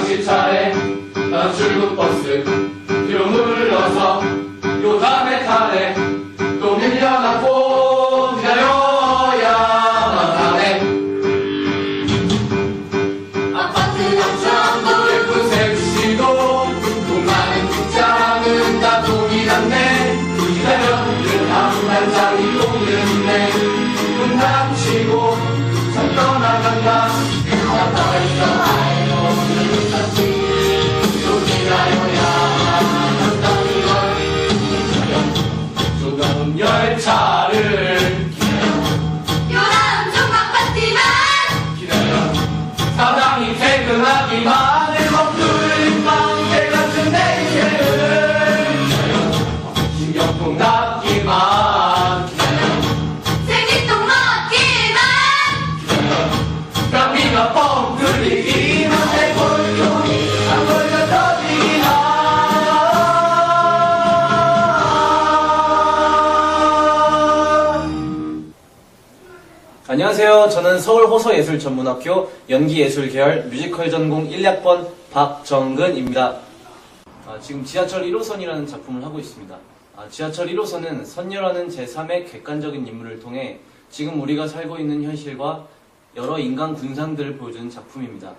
당시 차례. 출근버스. 열차를 요람 조각 받지만 기다려. 사랑이 퇴근하기만을 멈추는 방개 같은 내 인생을. 신경통 났기만 안녕하세요. 저는 서울 호서예술전문학교 연기예술 계열 뮤지컬 전공 1학번 박정근입니다. 아, 지금 지하철 1호선이라는 작품을 하고 있습니다. 아, 지하철 1호선은 선녀라는 제3의 객관적인 인물을 통해 지금 우리가 살고 있는 현실과 여러 인간 군상들을 보여주는 작품입니다.